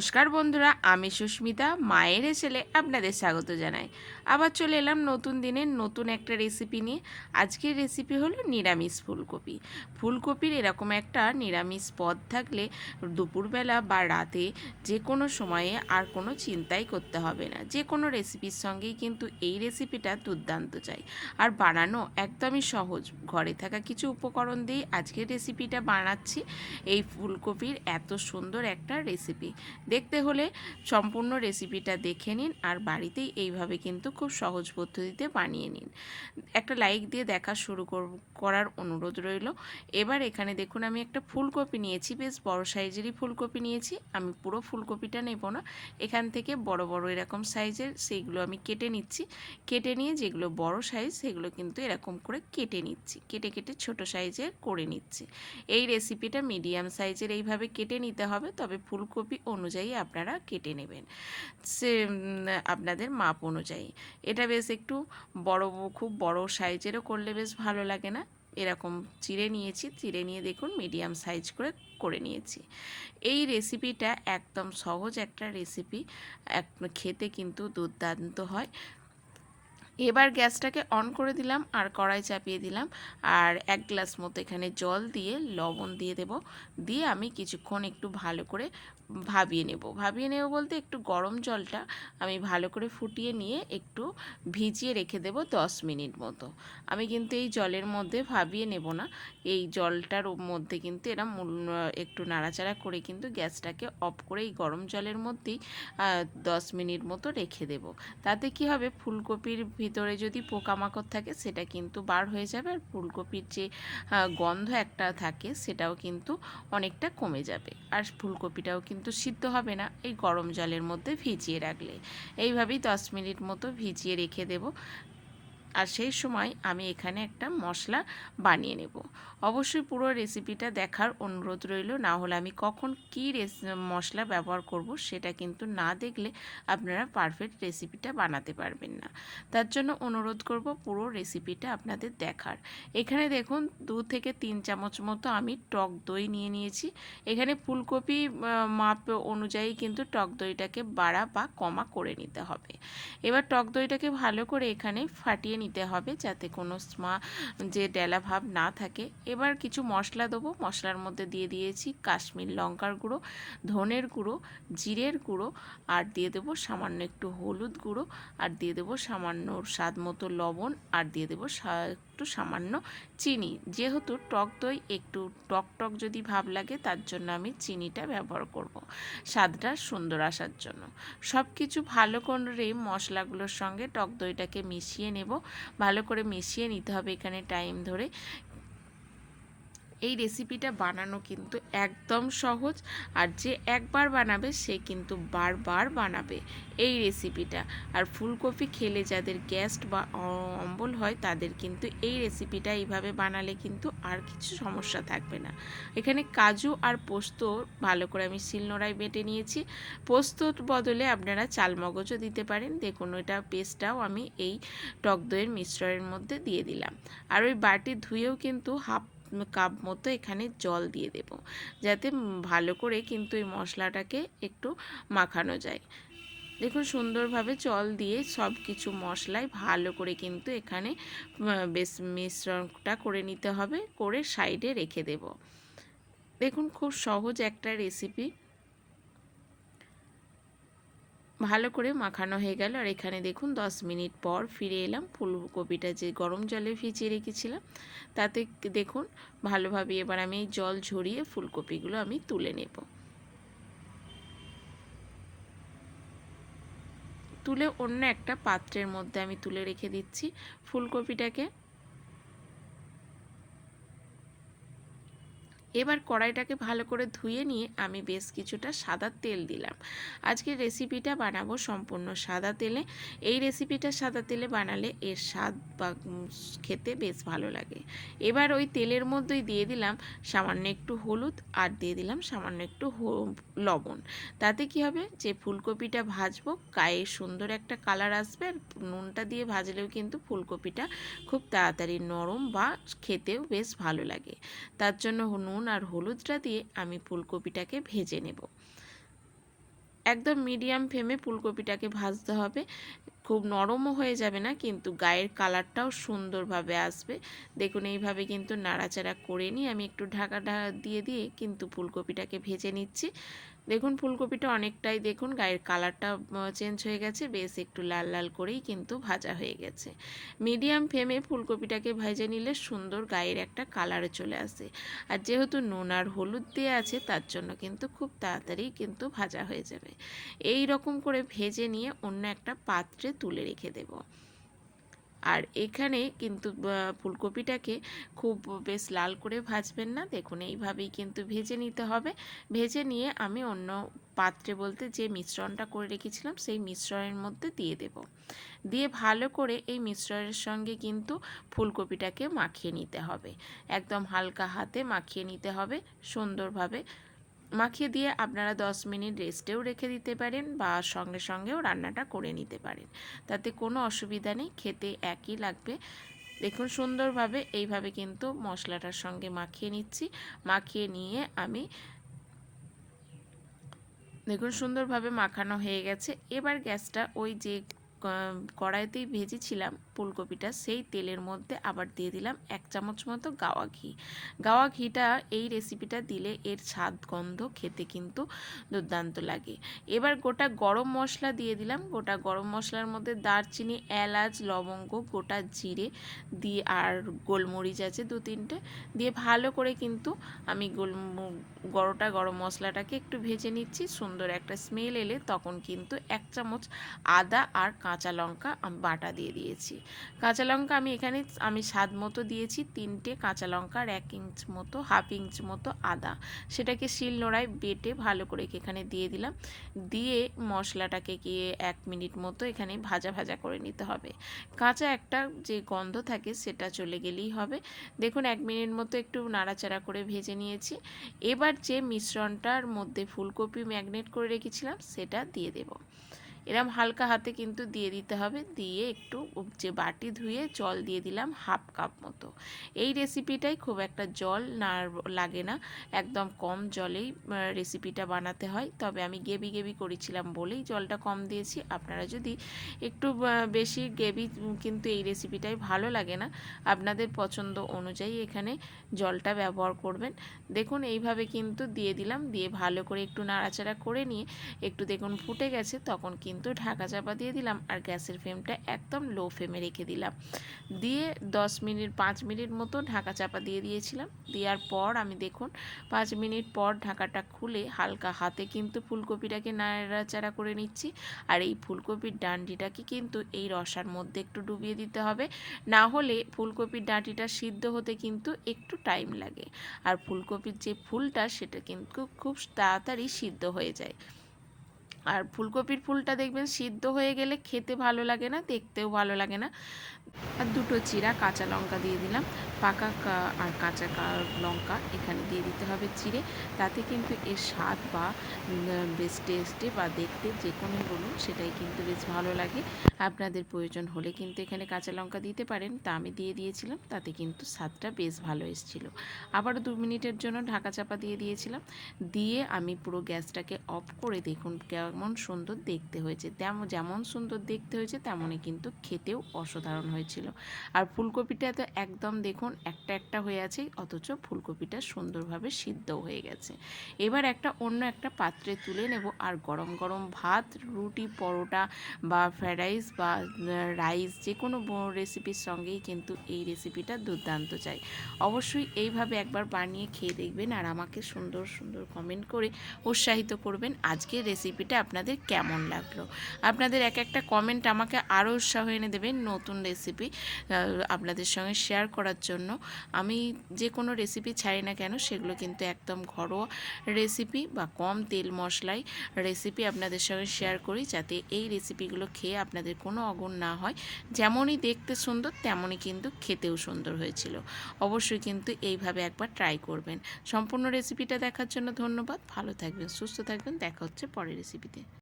নমস্কার বন্ধুরা, আমি সুস্মিতা, মায়ের ছেলে আপনাদের স্বাগত জানাই। আবার চলে এলাম নতুন দিনের নতুন একটা রেসিপি নিয়ে। আজকের রেসিপি হলো নিরামিষ ফুলকপি। ফুলকপির এরকম একটা নিরামিষ পদ থাকলে দুপুরবেলা বা রাতে যে কোনো সময়ে আর কোনো চিন্তাই করতে হবে না। যে কোনো রেসিপির সঙ্গেই কিন্তু এই রেসিপিটা দুর্দান্ত চাই। আর বানানো একদমই সহজ। ঘরে থাকা কিছু উপকরণ দিয়েই আজকের রেসিপিটা বানাচ্ছি। এই ফুলকপির এত সুন্দর একটা রেসিপি দেখতে হলে সম্পূর্ণ রেসিপিটা দেখে নিন আর বাড়িতেই এইভাবে কিন্তু খুব সহজ পদ্ধতিতে বানিয়ে নিন। একটা লাইক দিয়ে দেখা শুরু কর- করার অনুরোধ রইল। এবার এখানে দেখুন আমি একটা ফুলকপি নিয়েছি, বেশ বড় সাইজেরই ফুলকপি নিয়েছি। আমি পুরো ফুলকপিটা নেব না। এখান থেকে বড় বড় এরকম সাইজের সেইগুলো আমি কেটে নিচ্ছি। কেটে নিয়ে যেগুলো বড় সাইজ সেগুলো কিন্তু এরকম করে কেটে নিচ্ছি। কেটে কেটে ছোট সাইজের করে নিচ্ছি। এই রেসিপিটা মিডিয়াম সাইজের এইভাবে কেটে নিতে হবে। তবে ফুলকপি অনুযায়ী আপনারা কেটে নেবেন। সে আপনাদের মাপ অনুযায়ী। এটা বেশ একটু বড়, খুব বড় সাইজেরও করলে বেশ ভালো লাগে না? এরকম চিড়ে নিয়েছি, চিড়ে নিয়ে দেখুন মিডিয়াম সাইজ করে করে নিয়েছি। এই রেসিপিটা একদম সহজ একটা রেসিপি এক, খেতে কিন্তু দুর্দান্ত হয়। এবার গ্যাসটাকে অন করে দিলাম আর কড়াই চাপিয়ে দিলাম। আর এক গ্লাস মতো এখানে জল দিয়ে লবণ দিয়ে দেব। দিয়ে আমি কিছুক্ষণ একটু ভালো করে ভাবিয়ে নেব। ভাবিয়ে নেব বলতে একটু গরম জলটা আমি ভালো করে ফুটিয়ে নিয়ে একটু ভিজিয়ে রেখে দেব দশ মিনিট মতো। আমি কিন্তু এই জলের মধ্যে ভাবিয়ে নেব না। এই জলটার মধ্যে কিন্তু এরা একটু নাড়াচাড়া করে কিন্তু গ্যাসটাকে অফ করে এই গরম জলের মধ্যেই দশ মিনিট মতো রেখে দেব। তাতে কি হবে? ফুলকপির ভিতরে যদি পোকামাকড় থাকে, সেটা কিন্তু বার হয়ে যাবে আর ফুলকপির যে গন্ধ একটা থাকে, সেটাও কিন্তু অনেকটা কমে যাবে। আর ফুলকপিটাও কিন্তু সিদ্ধ হবে না, এই গরম জলের মধ্যে ভিজিয়ে রাখলে। এইভাবেই দশ মিনিট মতো ভিজিয়ে রেখে দেব। আর সেই সময় আমি এখানে একটা মশলা বানিয়ে নেব। অবশ্যই পুরো রেসিপিটা দেখার অনুরোধ রইল। না হলে আমি কখন কী মশলা ব্যবহার করব সেটা কিন্তু না দেখলে আপনারা পারফেক্ট রেসিপিটা বানাতে পারবেন না। তার জন্য অনুরোধ করব পুরো রেসিপিটা আপনাদের দেখার। এখানে দেখুন দু থেকে তিন চামচ মতো আমি টক দই নিয়ে নিয়েছি। এখানে ফুলকপি মাপ অনুযায়ী কিন্তু টক দইটাকে বাড়া বা কমা করে নিতে হবে। এবার টক দইটাকে ভালো করে এখানে ফাটিয়ে নিতে হবে যাতে কোনো স্মা, যে ডেলা ভাব না থাকে। এবার কিছু মশলা দেবো। মশলার মধ্যে দিয়ে দিয়েছি কাশ্মীর লঙ্কার গুঁড়ো, ধনের গুঁড়ো, জিরের গুঁড়ো, আর দিয়ে দেবো সামান্য একটু হলুদ গুঁড়ো, আর দিয়ে দেবো সামান্য স্বাদ মতো লবণ, আর দিয়ে দেবো একটু সামান্য চিনি। যেহেতু টক দই একটু টক টক যদি ভাব লাগে, তার জন্য আমি চিনিটা ব্যবহার করব। স্বাদটা সুন্দর আসার জন্য। সব কিছু ভালো করে মশলাগুলোর সঙ্গে টক দইটাকে মিশিয়ে নেব। ভালো করে মিশিয়ে নিতে হবে এখানে টাইম ধরে। এই রেসিপিটা বানানো কিন্তু একদম সহজ। আর যে একবার বানাবে, সে কিন্তু বারবার বানাবে এই রেসিপিটা আর ফুলকপি খেলে যাদের গ্যাস বা অম্বল হয়, তাদের কিন্তু এই রেসিপিটা এইভাবে বানালে কিন্তু আর কিছু সমস্যা থাকবে না। এখানে কাজু আর পোস্ত ভালো করে আমি শিলনোড়ায় বেটে নিয়েছি। পোস্তর বদলে আপনারা চালমগজও দিতে পারেন। দেখুন, ওইটা পেস্টটাও আমি এই টক দইয়ের মিশ্রণের মধ্যে দিয়ে দিলাম। আর ওই বাটি ধুয়েও কিন্তু হাফ কাপ মতো এখানে জল দিয়ে দেব। যাতে ভালো করে কিন্তু এই মশলাটাকে একটু মাখানো যায়। দেখুন সুন্দরভাবে জল দিয়ে সব কিছু মশলায় ভালো করে কিন্তু এখানে বেশ মিশ্রণটা করে নিতে হবে, করে সাইডে রেখে দেব। দেখুন খুব সহজ একটা রেসিপি। ভালো করে মাখানো হয়ে গেল। আর এখানে দেখুন, দশ মিনিট পর ফিরে এলাম। ফুলকপিটা যে গরম জলে ভিজিয়ে রেখেছিলাম, তাতে দেখুন, ভালোভাবে এবার আমি এই জল ঝরিয়ে ফুলকপিগুলো আমি তুলে নেব। তুলে অন্য একটা পাত্রের মধ্যে আমি তুলে রেখে দিচ্ছি ফুলকপিটাকে। এবার কড়াইটাকে ভালো করে ধুয়ে নিয়ে আমি বেশ কিছুটা সাদা তেল দিলাম। আজকে রেসিপিটা বানাবো সম্পূর্ণ সাদা তেলে। এই রেসিপিটা সাদা তেলে বানালে এর স্বাদ বা খেতে বেশ ভালো লাগে। এবার ওই তেলের মধ্যেই দিয়ে দিলাম সামান্য একটু হলুদ আর দিয়ে দিলাম সামান্য একটু লবণ। তাতে কি হবে? যে ফুলকপিটা ভাজবো, গায়ে সুন্দর একটা কালার আসবে আর নুনটা দিয়ে ভাজলেও কিন্তু ফুলকপিটা খুব তাড়াতাড়ি নরম বা খেতেও বেশ ভালো লাগে। তার জন্য নুন আর হলুদটা দিয়ে আমি ফুলকপিটাকে ভেজে নেব। একদম মিডিয়াম ফ্লেমে ফুলকপিটাকে ভাজতে হবে। খুব নরমও হয়ে যাবে না, কিন্তু গায়ের কালারটাও সুন্দরভাবে আসবে। দেখুন, এইভাবে কিন্তু নাড়াচাড়া করে নিয়ে আমি একটু ঢাকা ঢাকা দিয়ে দিয়ে কিন্তু ফুলকপিটাকে ভেজে নিচ্ছি। দেখুন ফুলকপিটা অনেকটাই, দেখুন গায়ের কালারটা চেঞ্জ হয়ে গেছে, বেশ একটু লাল লাল করেই কিন্তু ভাজা হয়ে গেছে। মিডিয়াম ফ্লেমে ফুলকপিটাকে ভেজে নিলে সুন্দর গায়ের একটা কালার চলে আসে। আর যেহেতু নুন আর হলুদ দিয়ে আছে, তার জন্য কিন্তু খুব তাড়াতাড়ি কিন্তু ভাজা হয়ে যাবে। এই রকম করে ভেজে নিয়ে অন্য একটা পাত্রে তুলে রেখে দেবো। আর এখানে কিন্তু ফুলকপিটাকে খুব বেশ লাল করে ভাজবেন না। দেখুন, এইভাবেই কিন্তু ভেজে নিতে হবে। ভেজে নিয়ে আমি অন্য পাত্রে বলতে যে মিশ্রণটা করে রেখেছিলাম, সেই মিশ্রণের মধ্যে দিয়ে দেব। দিয়ে ভালো করে এই মিশ্রণের সঙ্গে কিন্তু ফুলকপিটাকে মাখিয়ে নিতে হবে। একদম হালকা হাতে মাখিয়ে নিতে হবে, সুন্দরভাবে মাখিয়ে দিয়ে আপনারা 10 মিনিট রেস্টেও রেখে দিতে পারেন বা সঙ্গে সঙ্গেও রান্নাটা করে নিতে পারেন। তাতে কোনো অসুবিধা নেই, খেতে একই লাগবে। দেখুন সুন্দরভাবে এইভাবে কিন্তু মশলাটার সঙ্গে মাখিয়ে নিচ্ছি। মাখিয়ে নিয়ে আমি দেখুন সুন্দরভাবে মাখানো হয়ে গেছে। এবার গ্যাসটা ওই যে কড়াইতেই ভেজেছিলাম ফুলকপিটা। সেই তেলের মধ্যে আবার দিয়ে দিলাম এক চামচ মতো গাওয়া ঘি। গাওয়া ঘিটা এই রেসিপিটা দিলে এর স্বাদ গন্ধ খেতে কিন্তু দুর্দান্ত লাগে। এবার গোটা গরম মশলা দিয়ে দিলাম। গোটা গরম মশলার মধ্যে দারচিনি, এলাচ, লবঙ্গ, গোটা জিরে দিয়ে আর গোলমরিচ আছে দু তিনটে দিয়ে ভালো করে কিন্তু আমি গোল গরোটা গরম মশলাটাকে একটু ভেজে নিচ্ছি। সুন্দর একটা স্মেল এলে তখন কিন্তু এক চামচ আদা আর কাঁচা লঙ্কা আমি, বাটা দিয়ে দিয়েছি। কাঁচা লঙ্কা আমি এখানে আমি স্বাদ মতো দিয়েছি তিনটে কাঁচা লঙ্কার এক ইঞ্চ মতো, হাফ ইঞ্চ মতো আদা। সেটাকে শিল নোড়ায় বেটে ভালো করে এখানে দিয়ে দিলাম। দিয়ে মশলাটাকে গিয়ে এক মিনিট মতো এখানে ভাজা ভাজা করে নিতে হবে। কাঁচা একটা যে গন্ধ থাকে সেটা চলে গেলেই হবে। দেখুন এক মিনিট মতো একটু নাড়াচাড়া করে ভেজে নিয়েছি। এবার যে মিশ্রণটার মধ্যে ফুলকপি ম্যাগনেট করে রেখেছিলাম সেটা দিয়ে দেবো। এরম হালকা হাতে কিন্তু দিয়ে দিতে হবে। দিয়ে একটু যে বাটি ধুয়ে জল দিয়ে দিলাম হাফ কাপ মতো। এই রেসিপিটাই খুব একটা জল না লাগে না। একদম কম জলেই রেসিপিটা বানাতে হয়। তবে আমি গেবি গেবি করেছিলাম বলেই জলটা কম দিয়েছি। আপনারা যদি একটু বেশি গেবি কিন্তু এই রেসিপিটাই ভালো লাগে না, আপনাদের পছন্দ অনুযায়ী এখানে জলটা ব্যবহার করবেন। দেখুন এইভাবে কিন্তু দিয়ে দিলাম। দিয়ে ভালো করে একটু নাড়াচাড়া করে নিয়ে একটু দেখুন ফুটে গেছে, তখন কিন্তু কিন্তু ঢাকা চাপা দিয়ে দিলাম আর গ্যাসের ফ্লেমটা একদম লো ফ্লেমে রেখে দিলাম। দিয়ে 10 মিনিট, পাঁচ মিনিট মতো ঢাকা চাপা দিয়ে দিয়েছিলাম। দেওয়ার পর আমি দেখুন, পাঁচ মিনিট পর ঢাকাটা খুলে হালকা হাতে কিন্তু ফুলকপিটাকে নাড়াচাড়া করে নিচ্ছি। আর এই ফুলকপির ডান্ডিটাকে কিন্তু এই রসার মধ্যে একটু ডুবিয়ে দিতে হবে। না হলে ফুলকপির ডাঁটিটা সিদ্ধ হতে কিন্তু একটু টাইম লাগে। আর ফুলকপির যে ফুলটা সেটা কিন্তু খুব তাড়াতাড়ি সিদ্ধ হয়ে যায়। আর ফুলকপির ফুলটা দেখবেন সিদ্ধ হয়ে গেলে খেতে ভালো লাগে না, দেখতেও ভালো লাগে না। আর দুটো চিরা কাঁচা লঙ্কা দিয়ে দিলাম, পাকা আর কাঁচা লঙ্কা এখানে দিয়ে দিতে হবে চিড়ে। তাতে কিন্তু এর স্বাদ বা বেশ টেস্টে বা দেখতে যে কোনো বলুন, সেটাই কিন্তু বেশ ভালো লাগে। আপনাদের প্রয়োজন হলে কিন্তু এখানে কাঁচা লঙ্কা দিতে পারেন, তা আমি দিয়ে দিয়েছিলাম, তাতে কিন্তু স্বাদটা বেশ ভালো এসেছিল। আবারও দু মিনিটের জন্য ঢাকা চাপা দিয়ে দিয়েছিলাম। দিয়ে আমি পুরো গ্যাসটাকে অফ করে দেখুন কেমন সুন্দর দেখতে হয়েছে তেমন যেমন সুন্দর দেখতে হয়েছে, তেমনই কিন্তু খেতেও অসাধারণ হয়েছিল। আর ফুলকপিটা তো একদম দেখুন একটা একটা হয়ে আছে, অথচ ফুলকপিটা সুন্দরভাবে সিদ্ধ হয়ে গেছে। এবার একটা অন্য একটা পাত্রে তুলে নেব আর গরম গরম ভাত, রুটি, পরোটা বা ফ্রাইড রাইস বা রাইস যে কোনো রেসিপির সঙ্গেই কিন্তু এই রেসিপিটা দুর্দান্ত চাই। অবশ্যই এইভাবে একবার বানিয়ে খেয়ে দেখবেন আর আমাকে সুন্দর সুন্দর কমেন্ট করে উৎসাহিত করবেন আজকের রেসিপিটা আপনাদের কেমন লাগল? আপনাদের এক একটা কমেন্ট আমাকে আরও উৎসাহ এনে দেবেন নতুন রেসিপি আপনাদের সঙ্গে শেয়ার করার জন্য। আমি যে কোনো রেসিপি ছাড়ি না কেন, সেগুলো কিন্তু একদম ঘরোয়া রেসিপি বা কম তেল মশলায় রেসিপি আপনাদের সঙ্গে শেয়ার করি, যাতে এই রেসিপিগুলো খেয়ে আপনাদের কোনো অগুণ না হয়। যেমনই দেখতে সুন্দর, তেমনই কিন্তু খেতেও সুন্দর হয়েছিল। অবশ্যই কিন্তু এইভাবে একবার ট্রাই করবেন। সম্পূর্ণ রেসিপিটা দেখার জন্য ধন্যবাদ। ভালো থাকবেন, সুস্থ থাকবেন। দেখা হচ্ছে পরের て。